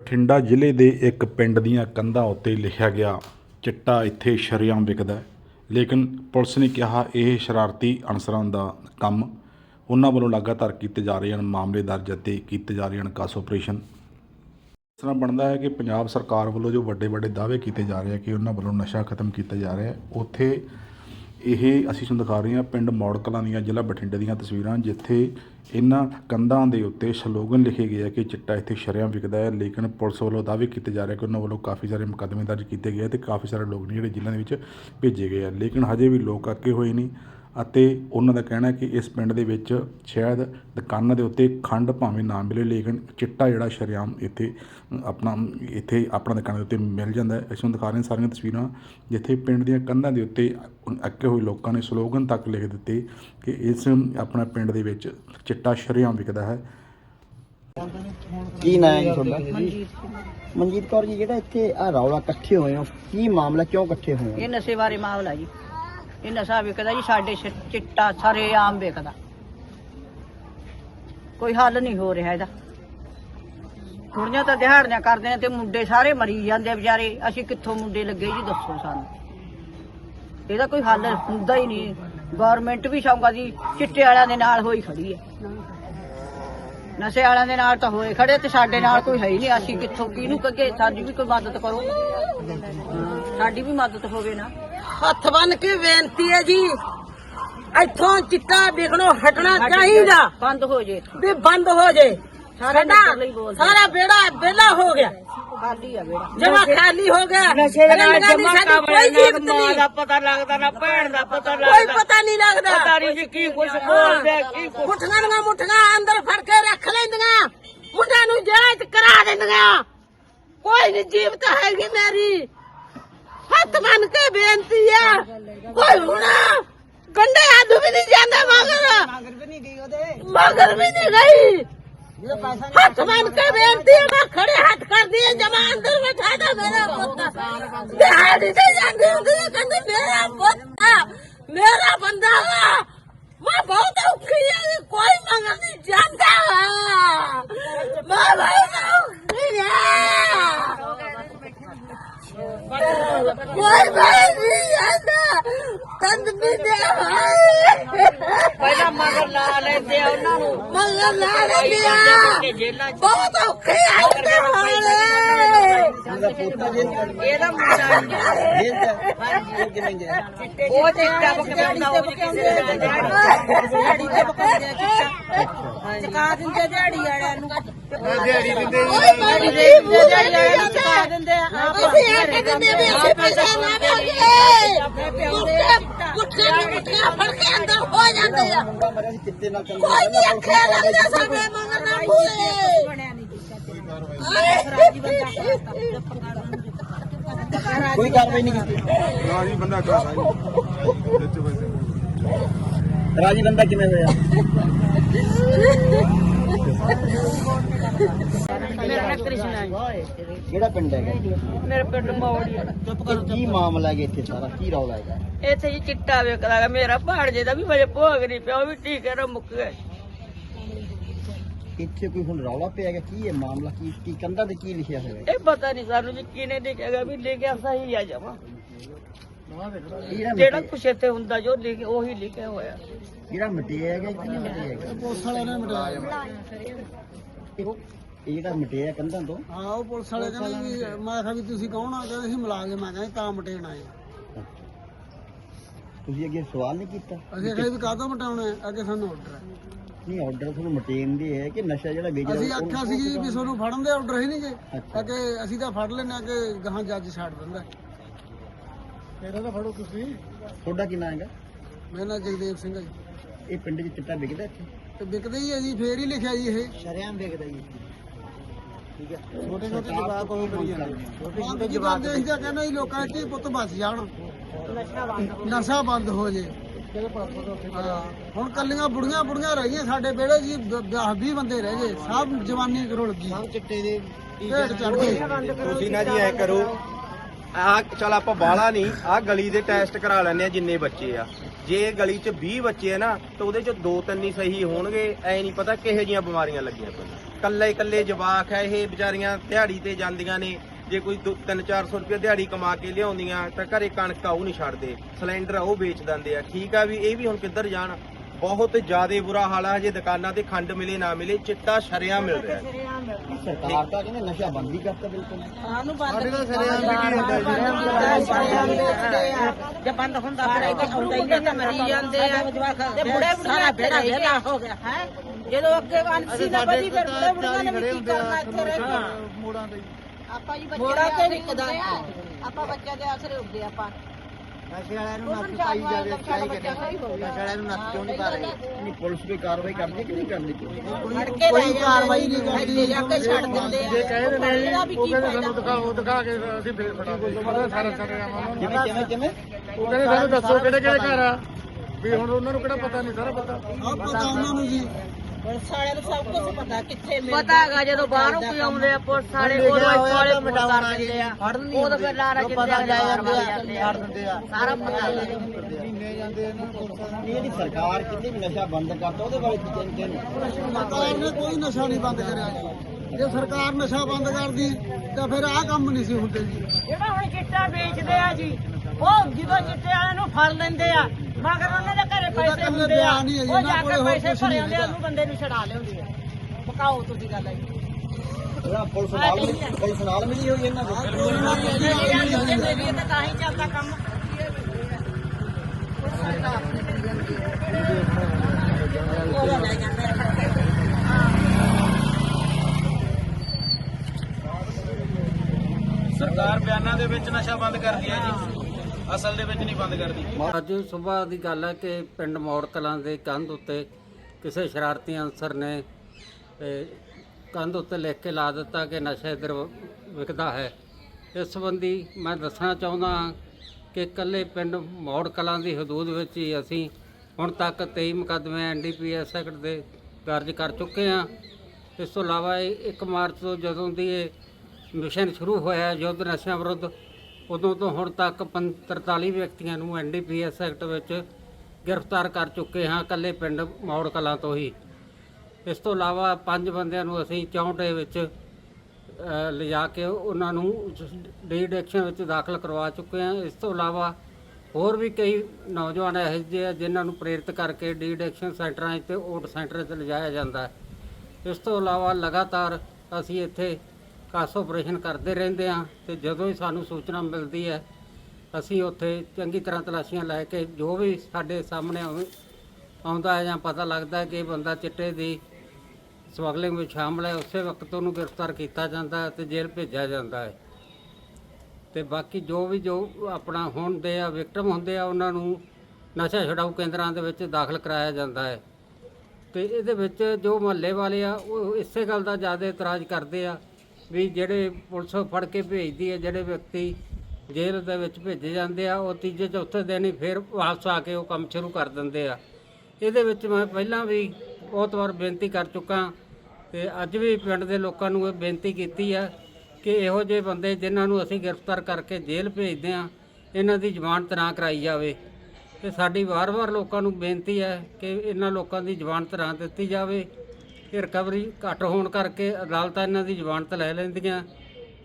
ਬਠਿੰਡਾ ਜ਼ਿਲ੍ਹੇ ਦੇ ਇੱਕ ਪਿੰਡ ਦੀਆਂ ਕੰਧਾਂ ਉੱਤੇ ਲਿਖਿਆ ਗਿਆ, ਚਿੱਟਾ ਇੱਥੇ ਸ਼ਰੇਆਮ ਵਿਕਦਾ ਲੇਕਿਨ ਪੁਲਿਸ ਨੇ ਕਿਹਾ, ਇਹ ਸ਼ਰਾਰਤੀ ਅਨਸਰਾਂ ਦਾ ਕੰਮ। ਉਹਨਾਂ ਵੱਲੋਂ ਲਗਾਤਾਰ ਕੀਤੇ ਜਾ ਰਹੇ ਹਨ ਮਾਮਲੇ ਦਰਜ ਅਤੇ ਕੀਤੇ ਜਾ ਰਹੇ ਹਨ ਕਾਸ ਆਪਰੇਸ਼ਨ। ਇਸ ਤਰ੍ਹਾਂ ਬਣਦਾ ਹੈ ਕਿ ਪੰਜਾਬ ਸਰਕਾਰ ਵੱਲੋਂ ਜੋ ਵੱਡੇ ਵੱਡੇ ਦਾਅਵੇ ਕੀਤੇ ਜਾ ਰਹੇ ਆ ਕਿ ਉਹਨਾਂ ਵੱਲੋਂ ਨਸ਼ਾ ਖਤਮ ਕੀਤਾ ਜਾ ਰਿਹਾ ਹੈ, ਉੱਥੇ ਇਹ ਅਸੀਂ ਤੁਹਾਨੂੰ ਦਿਖਾ ਰਹੇ ਹਾਂ ਪਿੰਡ ਮੌੜ ਕਲਾਂ ਦੀਆਂ, ਜ਼ਿਲ੍ਹਾ ਬਠਿੰਡੇ ਦੀਆਂ ਤਸਵੀਰਾਂ, ਜਿੱਥੇ ਇਹਨਾਂ ਕੰਧਾਂ ਦੇ ਉੱਤੇ ਸਲੋਗਨ ਲਿਖੇ ਗਏ ਆ ਕਿ ਚਿੱਟਾ ਇੱਥੇ ਸ਼ਰਿਆਂ ਵਿਕਦਾ ਹੈ, ਲੇਕਿਨ ਪੁਲਿਸ ਵੱਲੋਂ ਦਾਅਵੇ ਕੀਤੇ ਜਾ ਰਹੇ ਕਿ ਉਹਨਾਂ ਵੱਲੋਂ ਕਾਫੀ ਸਾਰੇ ਮੁਕੱਦਮੇ ਦਰਜ ਕੀਤੇ ਗਏ ਆ ਤੇ ਕਾਫੀ ਸਾਰੇ ਲੋਕ ਨੇ ਜਿਹੜੇ ਜ਼ਿਲ੍ਹਿਆਂ ਦੇ ਵਿੱਚ ਭੇਜੇ ਗਏ ਆ। ਲੇਕਿਨ ਹਜੇ ਵੀ ਲੋਕ ਅੱਕੇ ਹੋਏ ਨਹੀਂ। ਅਤੇ ਉਹਨਾਂ ਦਾ ਕਹਿਣਾ ਹੈ ਕਿ ਇਸ ਪਿੰਡ ਦੇ ਵਿੱਚ ਸ਼ਾਇਦ ਦੁਕਾਨਾਂ ਦੇ ਉੱਤੇ ਖੰਡ ਭਾਵੇਂ ਨਾ ਮਿਲੇ ਲੇਕਿਨ ਚਿੱਟਾ ਜਿਹੜਾ ਸ਼ਰੇਆਮ ਇੱਥੇ ਆਪਣਾ ਇੱਥੇ ਆਪਣਾ ਦੁਕਾਨਾਂ ਦੇ ਉੱਤੇ ਮਿਲ ਜਾਂਦਾ ਹੈ। ਅਸੀਂ ਤੁਹਾਨੂੰ ਦਿਖਾ ਰਹੇ ਹਾਂ ਸਾਰੀਆਂ ਤਸਵੀਰਾਂ ਜਿੱਥੇ ਪਿੰਡ ਦੀਆਂ ਕੰਧਾਂ ਦੇ ਉੱਤੇ ਅੱਕੇ ਹੋਏ ਲੋਕਾਂ ਨੇ ਸਲੋਗਨ ਤੱਕ ਲਿਖ ਦਿੱਤੇ ਕਿ ਇਸ ਆਪਣਾ ਪਿੰਡ ਦੇ ਵਿੱਚ ਚਿੱਟਾ ਸ਼ਰੇਆਮ ਵਿਕਦਾ ਹੈ। ਕੀ ਨਾਂ ਹੈ ਜੀ ਤੁਹਾਡਾ? ਮਨਜੀਤ ਕੌਰ। ਜੀ ਜਿਹੜਾ ਇੱਥੇ ਆ ਰੌਲਾ ਇਕੱਠੇ ਹੋਏ ਹੋ ਕੀ ਮਾਮਲਾ ਕਿਉਂ ਇਕੱਠੇ ਹੋਏ ਹੋ? ਇਹ ਨਸ਼ੇ ਬਾਰੇ ਮਾਮਲਾ ਜੀ। ਇਹ ਨਸ਼ਾ ਵਿਕਦਾ ਜੀ ਸਾਡੇ ਸ਼- ਚਿੱਟਾ ਸਾਰੇ ਆਮ ਵਿਕਦਾ ਕੋਈ ਹੱਲ ਨਹੀਂ ਹੋ ਰਿਹਾ ਇਹਦਾ। ਕੁੜੀਆਂ ਤਾਂ ਦਿਹਾੜੀਆਂ ਕਰਦੇ ਨੇ ਤੇ ਮੁੰਡੇ ਸਾਰੇ ਮਰੀ ਜਾਂਦੇ ਆ ਵਿਚਾਰੇ। ਅਸੀਂ ਕਿੱਥੋਂ ਮੁੰਡੇ ਲੱਗੇ ਜੀ ਦੱਸੋ ਸਾਨੂੰ। ਇਹਦਾ ਕੋਈ ਹੱਲ ਹੁੰਦਾ ਹੀ ਨਹੀਂ। ਗਵਰਨਮੈਂਟ ਵੀ ਸ਼ੌਂਕਾ ਜੀ ਚਿੱਟੇ ਵਾਲਿਆਂ ਦੇ ਨਾਲ ਹੋਈ ਖੜੀ ਹੈ। ਨਸ਼ੇ ਵਾਲਿਆਂ ਦੇ ਨਾਲ ਤਾਂ ਹੋਏ ਖੜੇ ਤੇ ਸਾਡੇ ਨਾਲ ਕੋਈ ਹੈ ਹੀ ਨਹੀਂ। ਅਸੀਂ ਕਿੱਥੋਂ ਕਿਹਨੂੰ ਕਹੇ ਸਾਡੀ ਵੀ ਕੋਈ ਮਦਦ ਕਰੋ। ਹਾਂ, ਸਾਡੀ ਵੀ ਮਦਦ ਹੋਵੇ ਨਾ। ਹੱਥ ਬੰਨ ਕੇ ਬੇਨਤੀ ਹੈ ਜੀ ਇੱਥੋਂ ਚਿੱਟਾ ਵਿਕਣੋਂ ਹਟਣਾ ਚਾਹੀਦਾ। ਬੰਦ ਹੋ ਜੇ। ਵੀ ਬੰਦ ਹੋ ਜੇ। ਸਾਰੇ ਸਾਡਾ ਬੇੜਾ ਵਿਹਲਾ ਹੋ ਗਿਆ। ਖਾਲੀ ਆ ਬੇੜਾ ਜਮਾ ਖਾਲੀ ਹੋ ਗਿਆ। ਨਸ਼ੇ ਦੇ ਨਾਲ ਜਮਾ ਕੋਈ ਨਾ ਨਹੀਂ। ਦਾ ਪਤਾ ਲੱਗਦਾ ਨਾ ਭੈਣ ਦਾ ਪਤਾ ਕੋਈ ਲੱਗਦਾ। ਪਤਾ ਨਹੀਂ ਲੱਗਦਾ। ਪਤਾ ਨਹੀਂ ਜੀ ਕੀ ਕੁਛ ਬੋਲਦੇ ਕੀ ਕੁਛ। ਮੁੱਠੀਆਂ ਦੀਆਂ ਮੁੱਠੀਆਂ ਅੰਦਰ ਫੜ ਕੇ ਰੱਖ ਲੈਂਦੀਆਂ। ਮੁੰਡਿਆਂ ਨੂੰ ਜੇਲ੍ਹ ਚ ਕਰਾ ਦਿੰਦੀਆਂ। ਕੋਈ ਨਹੀਂ ਜੀਵਤ ਹੈਗੀ ਮੇਰੀ। ਹੱਥ ਬੰਨ ਕੇ ਬੇਨਤੀ ਆ। ਕੋਈ ਹੁਣਾ ਗੰਡੇ ਹੱਥ ਵੀ ਨਹੀਂ ਜਾਂਦਾ ਮਗਰ। ਮਗਰ ਵੀ ਨਹੀਂ ਗਈ। ਉਹਦੇ ਮਗਰ ਵੀ ਨਹੀਂ ਗਈ ਹੱਥ ਬੰਨ ਕੇ ਬੇਨਤੀ ਆ ਮੈਂ ਖੜੇ ਹੱਥ ਕਰਦੀ ਆ ਜਮਾ ਅੰਦਰ ਬਿਠਾ ਦਾ ਮੇਰਾ ਪੁੱਤ। ਦਿਹਾੜੀ ਤੇ ਜਾਂਦੀ ਹੁੰਦੀ ਆ, ਕਹਿੰਦੀ ਮੇਰਾ ਪੁੱਤ ਮੇਰਾ ਬੰਦਾ ਵਾ। ਮੈਂ ਬਹੁਤ ਔਖੀ ਆ ਕੋਈ ਮੰਗਣ ਨਹੀਂ ਜਾਂਦਾ। ਮੈਂ ਬਹੁਤ ਔਖੀ ਆ। ਕੋਈ ਬਾਹਰ ਨਹੀਂ ਜਾਂਦਾ ਕੰਦ ਵੀ ਦੇ ਪਹਿਲਾਂ ਮਗਰ ਲਾ ਲੈਂਦੇ ਆ ਉਹਨਾਂ ਨੂੰ। ਮਗਰ ਲਾ ਲੈਂਦੇ ਆ। ਚ। ਬਹੁਤ ਔਖੇ ਆ ਤੇ ਹਾਲੇ। ਇਹਦਾ ਮੁੰਡਾ ਨੀ। ਉਹ ਚਿੱਟਾ ਬਕਵਾਉਂਦਾ ਉਹ ਕਿਸੇ ਦੇ ਦਿਹਾੜੀ ਤੇ ਪਕਾਉਂਦੇ ਆ ਚਕਾ ਦਿੰਦੇ ਦਿਹਾੜੀ ਵਾਲਿਆਂ ਨੂੰ। ਦਿਹਾੜੀ ਦਿੰਦੇ ਦਿਹਾੜੀ ਵਾਲਿਆਂ ਨੂੰ ਚਕਾ ਦਿੰਦੇ ਆ। ਅਸੀਂ ਆ ਕੇ ਦਿੰਦੇ ਵੀ ਅਸੀਂ ਪੈਸਾ ਨਾ ਦੇਈਏ ਮੁੱਠੇ ਨੂੰ ਮੁੱਠੀਆਂ ਫੜ ਕੇ ਅੰਦਰ ਹੋ ਜਾਂਦੇ ਆ। ਕਿੱਤੇ ਨਾਲ ਕੋਈ ਨਹੀਂ ਅੱਖੇ ਲੱਗਦਾ ਸਾਡੇ ਮਗਰ ਨਾ ਭੂਲੇ। ਕੋਈ ਕਾਰਵਾਈ ਨਹੀਂ ਕੀਤੀ। ਰਾਜੀ ਬੰਦਾ ਕਰ ਰਾਜੀ ਬੰਦਾ ਕਿਵੇਂ ਹੋਇਆ? ਮੇਰਾ ਨਾਂ ਕ੍ਰਿਸ਼ਨਾ ਹੈ ਕਿਹੜਾ ਪਿੰਡ ਹੈਗਾ? ਮੇਰੇ ਪਿੰਡ ਮੌੜੀ ਇਹ ਕੀ ਮਾਮਲਾ ਹੈਗਾ ਇੱਥੇ ਸਾਰਾ? ਕੀ ਰੌਲਾ ਹੈਗਾ? ਇੱਥੇ ਜੀ ਚਿੱਟਾ ਵਿਕਦਾ ਗਾ ਮੇਰਾ ਭਾਣਜੇ ਦਾ ਵੀ ਮੇਰੇ ਭੋਗ ਨਹੀਂ ਪਿਆ ਉਹ ਵੀ ਟੀਕੇ ਨਾਲ ਮੁੱਕ ਗਿਆ। ਇੱਥੇ ਕੋਈ ਹੁਣ ਰੌਲਾ ਪਿਆ ਹੈਗਾ? ਕੀ ਹੈ ਮਾਮਲਾ? ਕੀ ਕੀ ਕੰਧਾਂ ਤੇ ਕੀ ਲਿਖਿਆ ਹੋਇਆ? ਹੈ ਇਹ ਪਤਾ ਨਹੀਂ ਸਾਨੂੰ ਜੀ ਕਿਹਨੇ ਲਿਖਿਆਗਾ ਵੀ ਲਿਖਿਆ ਸਹੀ ਆ ਜਮਾ। ਜਿਹੜਾ ਕੁਛ ਇੱਥੇ ਹੁੰਦਾ ਜੋ ਲਿਖ ਉਹੀ ਲਿਖਿਆ ਹੋਇਆ। ਜਿਹੜਾ ਮਟਿਆ ਹੈਗਾ ਕਿ ਨਹੀਂ ਮਟਿਆ ਹੈਗਾ। ਪੁਲਿਸ ਵਾਲਿਆਂ ਨੇ ਮਟਿਆ ਇਹ ਜਿਹੜਾ ਮਟਿਆ ਕੰਧਾਂ ਤੋਂ। ਹਾਂ ਉਹ ਪੁਲਿਸ ਵਾਲੇ ਕਹਿੰਦੇ ਵੀ ਮੈਂ ਕਿਹਾ ਵੀ ਤੁਸੀਂ ਕੌਣ ਆ? ਕਹਿੰਦੇ ਅਸੀਂ ਮੁਲਾਜ਼ਮ ਆ ਕਹਿੰਦੇ ਤਾਂ ਮਟੇਣਾ ਹੈ ਤੁਸੀਂ ਅੱਗੇ ਸਵਾਲ ਨਹੀਂ ਕੀਤਾ? ਅਸੀਂ ਕਿਹਾ ਵੀ ਕਾਹਦੋਂ ਮਟਾਉਣਾ ਹੈ? ਅੱਗੇ ਸਾਨੂੰ ਆਰਡਰ ਹੈ। ਨਹੀਂ ਆਰਡਰ ਤੁਹਾਨੂੰ ਮਟੇਨ ਦੇ ਹੈ ਕਿ ਨਸ਼ਾ ਜਿਹੜਾ ਵੇਚ ਅਸੀਂ ਰਿਹਾ ਆਖਿਆ ਸੀ ਵੀ ਤੁਹਾਨੂੰ ਫੜਨ ਦੇ ਆਰਡਰ ਹੀ ਨਹੀਂਗੇ ਅੱਛਾ। ਅੱਗੇ ਅਸੀਂ ਤਾਂ ਫੜ ਲੈਣਾ ਕਿ ਗਾਹਾਂ ਜੱਜ ਛੱਡ ਦਿੰਦਾ ਇਹਦਾ ਤਾਂ ਫੜੋ ਤੁਸੀਂ। ਤੁਹਾਡਾ ਕੀ ਨਾਂ ਹੈਗਾ? ਮੇਰਾ ਨਾਂ ਜਗਦੇਵ ਸਿੰਘ ਹੈ ਜੀ। ਇਹ ਪਿੰਡ 'ਚ ਚਿੱਟਾ ਵਿਕਦਾ ਇੱਥੇ? ਤੇ ਵਿਕਦੇ ਹੀ ਹੈ ਜੀ ਫੇਰ ਹੀ ਲਿਖਿਆ ਜੀ ਇਹ। ਸ਼ਰਿਆਮ ਵਿਕਦਾ ਜੀ ਠੀਕ ਹੈ। ਛੋਟੇ ਛੋਟੇ ਜਵਾਕ ਉਹ ਕਰੀ ਜਾਂਦੇ ਛੋਟੇ ਛੋਟੇ ਜਵਾਕ ਤਾਂ ਕਹਿੰਦੇ ਜੀ ਲੋਕਾਂ ਦੇ ਪੁੱਤ ਬਚ ਜਾਣ। ਨਸ਼ਾ ਬੰਦ ਹੋ ਜੇ। ਹਾਂ, ਹੁਣ ਕੱਲੀਆਂ ਬੁੜੀਆਂ ਬੁੜੀਆਂ ਰਹਿ ਗਈਆਂ ਸਾਡੇ ਵਿਹੜੇ ਜੀ 10 20 ਬੰਦੇ ਰਹਿ ਗਏ। ਸਭ ਜਵਾਨੀ ਰੁਲ ਗਈ। ਸਭ ਚਿੱਟੇ ਦੇ ਢੇਡ ਚੜ ਗਏ। ਤੁਸੀਂ ਨਾ ਜੀ ਐ ਕਰੋ। ਆ ਚਲ ਆਪਾਂ ਬਾਹਲਾ ਨਹੀਂ ਆ ਗਲੀ ਦੇ ਟੈਸਟ ਕਰਾ ਲੈਣੇ ਆ ਜਿੰਨੇ ਬੱਚੇ ਆ। ਜੇ ਗਲੀ 'ਚ 20 ਬੱਚੇ ਆ ਨਾ, ਤਾਂ ਉਹਦੇ 'ਚ ਦੋ ਤਿੰਨ ਹੀ ਸਹੀ ਹੋਣਗੇ, ਐ ਨਹੀਂ ਪਤਾ ਕਿਹੋ ਜੀਆਂ ਬਿਮਾਰੀਆਂ ਲੱਗੀਆਂ ਪਈਆਂ। ਕੱਲੇ ਕੱਲੇ ਜਵਾਕ ਹੈ ਇਹ ਵਿਚਾਰੀਆਂ ਦਿਹਾੜੀ ਤੇ ਜਾਂਦੀਆਂ ਨੇ। ਜੇ ਕੋਈ 3-400 ਰੁਪਏ ਦਿਹਾੜੀ ਕਮਾ ਕੇ ਲਿਆਉਂਦੀਆਂ, ਤਾਂ ਘਰੇ ਕਣਕ ਆ ਉਹ ਨਹੀਂ ਛੱਡਦੇ, ਸਿਲੰਡਰ ਆ ਉਹ ਵੇਚ ਦਿੰਦੇ ਆ। ਠੀਕ ਆ ਵੀ, ਇਹ ਵੀ ਹੁਣ ਕਿੱਧਰ ਜਾਣ? ਬਹੁਤ ਜ਼ਿਆਦਾ ਬੁਰਾ ਹਾਲ ਆ ਜੇ ਦੁਕਾਨਾਂ ਤੇ ਖੰਡ ਮਿਲੇ ਨਾ ਮਿਲੇ, ਚਿੱਟਾ ਸ਼ਰਿਆ ਮਿਲ ਰਿਹਾ। ਸਰਕਾਰ ਤਾਂ ਕਹਿੰਦੇ ਨਸ਼ਾ ਬੰਦ ਹੀ ਕਰਤਾ ਬਿਲਕੁਲ। ਸਾਨੂੰ ਬੰਦ ਸਾਡੇ ਤਾਂ ਸਰੇਆਮ ਵੀ ਕੀ ਹੁੰਦਾ ਜੀ? ਜੇ ਬੰਦ ਹੁੰਦਾ ਫਿਰ ਇੱਥੇ ਆਉਂਦਾ ਹੀ ਨਹੀਂ ਤਾਂ ਮਰੀ ਜਾਂਦੇ ਆ। ਤੇ ਬੁੜੇ ਬੁੜੀਆਂ ਬੇੜਾ ਬੇੜਾ ਹੋ ਗਿਆ। ਹੈ? ਜਦੋਂ ਅੱਗੇ ਅਨਸੀ ਨਾ ਵਧੀ ਫਿਰ ਬੁੜੇ ਬੁੜੀਆਂ ਨੇ ਵੀ ਕੀ ਕਰਨਾ ਇੱਥੇ ਰਹਿ ਕੇ ਮੋੜਾਂ ਤੇ ਆਪਾਂ ਜੀ ਮੋੜਾ ਤੇ ਨਿਕਦਾ ਆਪਾਂ ਬੱਚਿਆਂ ਦੇ ਆਸਰੇ ਉੱਗੇ ਆਪਾਂ। ਨਸ਼ੇ ਵਾਲਿਆਂ ਨੂੰ ਨੱਥ ਪਾਈ ਜਾਵੇ ਚਾਹੀ ਕਰੇ ਨਸ਼ੇ ਵਾਲਿਆਂ ਨੂੰ ਨੱਥ ਕਿਉਂ ਨਹੀਂ ਪਾ ਰਹੇ? ਨਹੀਂ ਪੁਲਿਸ ਕੋਈ ਕਾਰਵਾਈ ਕਰਦੀ ਕਿ ਨਹੀਂ ਕਰਦੀ ਫੜ ਕੇ ਕੋਈ ਕਾਰਵਾਈ ਨਹੀਂ ਕਰਦੀ। ਲੈ ਜਾ ਕੇ ਛੱਡ ਦਿੰਦੇ ਆ। ਜੇ ਕਹਿੰਦੇ ਨੇ ਇਹਦਾ ਵੀ ਉਹ ਕੀ ਕਹਿੰਦੇ ਫਾਇਦਾ? ਸਾਨੂੰ ਦਿਖਾਓ ਦਿਖਾ ਕੇ ਅਸੀਂ ਫੇਰ ਫੜਾਂਗੇ। ਸਾਰਾ ਸਾਰੇ ਆਵਾਂਗੇ ਕਿਵੇਂ ਕਿਵੇਂ ਕਿਵੇਂ? ਉਹ ਕਹਿੰਦੇ ਸਾਨੂੰ ਦੱਸੋ ਕਿਹੜੇ ਕਿਹੜੇ ਘਰ ਆ। ਵੀ ਹੁਣ ਉਹਨਾਂ ਨੂੰ ਕਿਹੜਾ ਪਤਾ ਨਹੀਂ ਸਾਰਾ ਪਤਾ। ਆ ਪਤਾ ਉਹਨਾਂ ਨੂੰ ਜੀ। ਪੁਲਿਸ ਵਾਲਿਆਂ ਨੂੰ ਸਭ ਕੁਝ ਪਤਾ ਕਿੱਥੇ ਮਿਲਦਾ ਪਤਾ ਹੈਗਾ ਜਦੋਂ ਬਾਹਰੋਂ ਕੋਈ ਆਉਂਦੇ ਆ ਪੁਲਿਸ ਵਾਲੇ ਉਦੋਂ ਇੱਥੇ ਵਾਲੇ ਫੋਨ ਕਰ ਦਿੰਦੇ ਆ। ਉਦੋਂ ਫਿਰ ਲਾਰਾ ਜਿੰਦੇ ਆ ਜਾਂਦੇ ਆ ਛੱਡ ਦਿੰਦੇ ਆ। ਸਾਰਾ ਪਤਾ ਲੱਗ ਮਹੀਨੇ ਜਾਂਦੇ ਇਹਨਾਂ ਇਹ ਜਿਹੜੀ ਸਰਕਾਰ ਕਿਤੇ ਵੀ ਨਸ਼ਾ ਬੰਦ ਕਰਤਾ ਉਹਦੇ ਬਾਰੇ ਕੀ ਕਹਿੰਦੇ ਨੇ? ਸਰਕਾਰ ਨੇ ਕੋਈ ਨਸ਼ਾ ਨਹੀਂ ਬੰਦ ਕਰਿਆ ਜੀ। ਜੇ ਸਰਕਾਰ ਨਸ਼ਾ ਬੰਦ ਕਰਦੀ ਤਾਂ ਫਿਰ ਆਹ ਕੰਮ ਨਹੀਂ ਸੀ ਹੁੰਦੇ ਜੀ। ਜਿਹੜਾ ਹੁਣ ਚਿੱਟਾ ਵੇਚਦੇ ਆ ਜੀ ਉਹ ਜਦੋਂ ਚਿੱਟੇ ਵਾਲਿਆਂ ਨੂੰ ਫੜ ਲੈਂਦੇ ਆ ਮਗਰ ਉਹਨਾਂ ਦੇ ਘਰੇ ਪੈਸੇ ਇਕੱਲੇ ਹੁੰਦੇ ਆ। ਬਿਆਨ ਹੀ ਹੈ ਜੀ, ਉਹ ਇਹਨਾਂ ਜਾ ਕੋਲੇ ਕੇ ਹੋਰ ਪੈਸੇ ਕੁਛ ਭਰੇ ਨਹੀਂ ਹੁੰਦੇ ਆ ਹੈਗਾ। ਉਹਨੂੰ ਬੰਦੇ ਨੂੰ ਛਡਾ ਲਿਆਉਂਦੇ ਆ ਪਕਾਓ ਤੁਸੀਂ ਗੱਲ ਆਈ। ਉਹਦਾ ਪੁਲਿਸ ਨਾਲ ਪੁਲਿਸ ਨਾਲ ਮਿਲੀ ਹੋਈ ਇਹਨਾਂ ਦੀ। ਮੇਰੀ ਤਾਂ ਤਾਂ ਹੀ ਚੱਲਦਾ ਕੰਮ। ਸਰਕਾਰ ਬਿਆਨਾਂ ਦੇ ਵਿੱਚ ਨਸ਼ਾ ਬੰਦ ਕਰਦੀ ਹੈ ਜੀ। ਅਸਲ ਦੇ ਵਿੱਚ ਨਹੀਂ ਬੰਦ ਕਰਦੀ। ਅੱਜ ਸਵੇਰ ਦੀ ਗੱਲ ਹੈ ਕਿ ਪਿੰਡ ਮੌੜ ਕਲਾਂ ਦੇ ਕੰਧ ਉੱਤੇ ਕਿਸੇ ਸ਼ਰਾਰਤੀ ਅਨਸਰ ਨੇ ਤੇ ਕੰਧ ਉੱਤੇ ਲਿਖ ਕੇ ਲਾ ਦਿੱਤਾ ਕਿ ਨਸ਼ਾ ਇੱਧਰ ਵਿਕਦਾ ਹੈ। ਇਸ ਸੰਬੰਧੀ ਮੈਂ ਦੱਸਣਾ ਚਾਹੁੰਦਾ ਹਾਂ ਕਿ ਇਕੱਲੇ ਪਿੰਡ ਮੌੜ ਕਲਾਂ ਦੀ ਹਦੂਦ ਵਿੱਚ ਹੀ ਅਸੀਂ ਹੁਣ ਤੱਕ 23 ਮੁਕੱਦਮੇ ਐਨਡੀਪੀਐਸ ਐਕਟ ਦੇ ਦਰਜ ਕਰ ਚੁੱਕੇ ਹਾਂ। ਇਸ ਤੋਂ ਇਲਾਵਾ 1 ਮਾਰਚ ਤੋਂ ਜਦੋਂ ਦੀ ਇਹ ਮਿਸ਼ਨ ਸ਼ੁਰੂ ਹੋਇਆ ਯੁੱਧ ਨਸ਼ਿਆਂ ਵਿਰੁੱਧ ਉਦੋਂ ਤੋਂ ਹੁਣ ਤੱਕ ਪੰ- 43 ਵਿਅਕਤੀਆਂ ਨੂੰ ਐਨਡੀਪੀਐਸ ਐਕਟ ਵਿੱਚ ਗ੍ਰਿਫਤਾਰ ਕਰ ਚੁੱਕੇ ਹਾਂ ਇਕੱਲੇ ਪਿੰਡ ਮੌੜ ਕਲਾਂ ਤੋਂ ਹੀ। ਇਸ ਤੋਂ ਇਲਾਵਾ ਪੰਜ ਬੰਦਿਆਂ ਨੂੰ ਅਸੀਂ ਚੌਂਟੇ ਵਿੱਚ ਲਿਜਾ ਕੇ ਉਹਨਾਂ ਨੂੰ ਡੀ ਐਕਸ਼ਨ ਵਿੱਚ ਦਾਖਲ ਕਰਵਾ ਚੁੱਕੇ ਹਾਂ। ਇਸ ਤੋਂ ਇਲਾਵਾ ਹੋਰ ਵੀ ਕਈ ਨੌਜਵਾਨ ਇਹੋ ਜਿਹੇ ਆ ਜਿਨ੍ਹਾਂ ਨੂੰ ਪ੍ਰੇਰਿਤ ਕਰਕੇ ਡੀ ਐਕਸ਼ਨ ਸੈਂਟਰਾਂ 'ਚ ਤੇ, ਓਟ ਸੈਂਟਰ 'ਚ ਲਿਜਾਇਆ ਜਾਂਦਾ ਹੈ। ਇਸ ਤੋਂ ਇਲਾਵਾ ਲਗਾਤਾਰ ਅਸੀਂ ਇੱਥੇ ਕਾਸ ਆਪਰੇਸ਼ਨ ਕਰਦੇ ਰਹਿੰਦੇ ਹਾਂ ਤੇ ਜਦੋਂ ਹੀ ਸਾਨੂੰ ਸੂਚਨਾ ਮਿਲਦੀ ਹੈ, ਅਸੀਂ ਉੱਥੇ ਚੰਗੀ ਤਰ੍ਹਾਂ ਤਲਾਸ਼ੀਆਂ ਲੈ ਕੇ ਜੋ ਵੀ ਸਾਡੇ ਸਾਹਮਣੇ ਆਉਂ- ਆਉਂਦਾ ਹੈ ਜਾਂ ਪਤਾ ਲੱਗਦਾ ਹੈ ਕਿ ਇਹ ਬੰਦਾ ਚਿੱਟੇ ਦੀ ਸਮਗਲਿੰਗ ਵਿੱਚ ਸ਼ਾਮਲ ਹੈ, ਉਸੇ ਵਕਤ ਉਹਨੂੰ ਗ੍ਰਿਫਤਾਰ ਕੀਤਾ ਜਾਂਦਾ ਹੈ ਤੇ ਜੇਲ੍ਹ ਭੇਜਿਆ ਜਾਂਦਾ ਹੈ। ਤੇ ਬਾਕੀ ਜੋ ਵੀ ਜੋ ਆਪਣਾ ਹੁੰਦੇ ਆ ਵਿਕਟਮ ਹੁੰਦੇ ਆ, ਉਹਨਾਂ ਨੂੰ ਨਸ਼ਾ ਛਡਾਊ ਕੇਂਦਰਾਂ ਦੇ ਵਿੱਚ ਦਾਖਲ ਕਰਾਇਆ ਜਾਂਦਾ ਹੈ। ਤੇ ਇਹਦੇ ਵਿੱਚ ਜੋ ਮੁਹੱਲੇ ਵਾਲੇ ਆ, ਉਹ ਇਸੇ ਗੱਲ ਦਾ ਜ਼ਿਆਦਾ ਇਤਰਾਜ਼ ਕਰਦੇ ਆ ਵੀ ਜਿਹੜੇ ਪੁਲਿਸ ਫੜ ਕੇ ਭੇਜਦੀ ਹੈ, ਜਿਹੜੇ ਵਿਅਕਤੀ ਜੇਲ੍ਹ ਦੇ ਵਿੱਚ ਭੇਜੇ ਜਾਂਦੇ ਆ, ਉਹ ਤੀਜੇ, ਚੌਥੇ ਦਿਨ ਹੀ ਫਿਰ ਵਾਪਸ ਆ ਕੇ ਉਹ ਕੰਮ ਸ਼ੁਰੂ ਕਰ ਦਿੰਦੇ ਆ। ਇਹਦੇ ਵਿੱਚ ਮੈਂ ਪਹਿਲਾਂ ਵੀ ਬਹੁਤ ਵਾਰ ਬੇਨਤੀ ਕਰ ਚੁੱਕਾ ਤੇ ਅੱਜ ਵੀ ਪਿੰਡ ਦੇ ਲੋਕਾਂ ਨੂੰ ਇਹ ਬੇਨਤੀ ਕੀਤੀ ਆ ਕਿ ਇਹੋ ਜਿਹੇ ਬੰਦੇ ਜਿਨ੍ਹਾਂ ਨੂੰ ਅਸੀਂ ਗ੍ਰਿਫਤਾਰ ਕਰਕੇ ਜੇਲ੍ਹ ਭੇਜਦੇ ਆ, ਇਹਨਾਂ ਦੀ ਜ਼ਮਾਨਤ ਨਾ ਕਰਾਈ ਜਾਵੇ। ਤੇ ਸਾਡੀ ਵਾਰ-ਵਾਰ ਲੋਕਾਂ ਨੂੰ ਬੇਨਤੀ ਹੈ ਕਿ ਇਹਨਾਂ ਲੋਕਾਂ ਦੀ ਜ਼ਮਾਨਤ ਨਾ ਦਿੱਤੀ ਜਾਵੇ। ਇਹ ਰਿਕਵਰੀ ਘੱਟ ਹੋਣ ਕਰਕੇ ਅਦਾਲਤਾਂ ਇਹਨਾਂ ਦੀ ਜ਼ਮਾਨਤ ਲੈ ਲੈਂਦੀਆਂ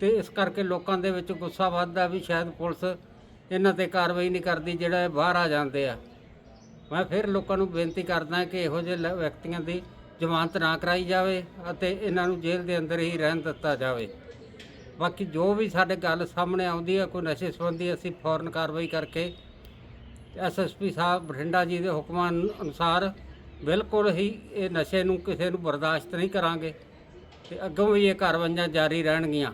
ਤੇ ਇਸ ਕਰਕੇ ਲੋਕਾਂ ਦੇ ਵਿੱਚ ਗੁੱਸਾ ਵੱਧਦਾ ਵੀ ਸ਼ਾਇਦ ਪੁਲਿਸ ਇਹਨਾਂ ਤੇ ਕਾਰਵਾਈ ਨਹੀਂ ਕਰਦੀ ਜਿਹੜਾ ਇਹ ਬਾਹਰ ਆ ਜਾਂਦੇ ਆ। ਮੈਂ ਫਿਰ ਲੋਕਾਂ ਨੂੰ ਬੇਨਤੀ ਕਰਦਾ ਕਿ ਇਹੋ ਜਿਹੇ ਲ- ਵਿਅਕਤੀਆਂ ਦੀ ਜ਼ਮਾਨਤ ਨਾ ਕਰਾਈ ਜਾਵੇ ਅਤੇ ਇਹਨਾਂ ਨੂੰ ਜੇਲ੍ਹ ਦੇ ਅੰਦਰ ਹੀ ਰਹਿਣ ਦਿੱਤਾ ਜਾਵੇ। ਬਾਕੀ ਜੋ ਵੀ ਸਾਡੇ ਗੱਲ ਸਾਹਮਣੇ ਆਉਂਦੀ ਹੈ ਕੋਈ ਨਸ਼ੇ ਸੰਬੰਧੀ ਅਸੀਂ ਫੌਰਨ ਕਾਰਵਾਈ ਕਰਕੇ ਐਸਐਸਪੀ ਸਾਹਿਬ ਬਠਿੰਡਾ ਜੀ ਦੇ ਹੁਕਮਾਂ ਅਨੁਸਾਰ ਬਿਲਕੁਲ ਹੀ ਇਹ ਨਸ਼ੇ ਨੂੰ ਕਿਸੇ ਨੂੰ ਬਰਦਾਸ਼ਤ ਨਹੀਂ ਕਰਾਂਗੇ ਤੇ ਅੱਗੋਂ ਵੀ ਇਹ ਕਾਰਵਾਈਆਂ ਜਾਰੀ ਰਹਿਣਗੀਆਂ।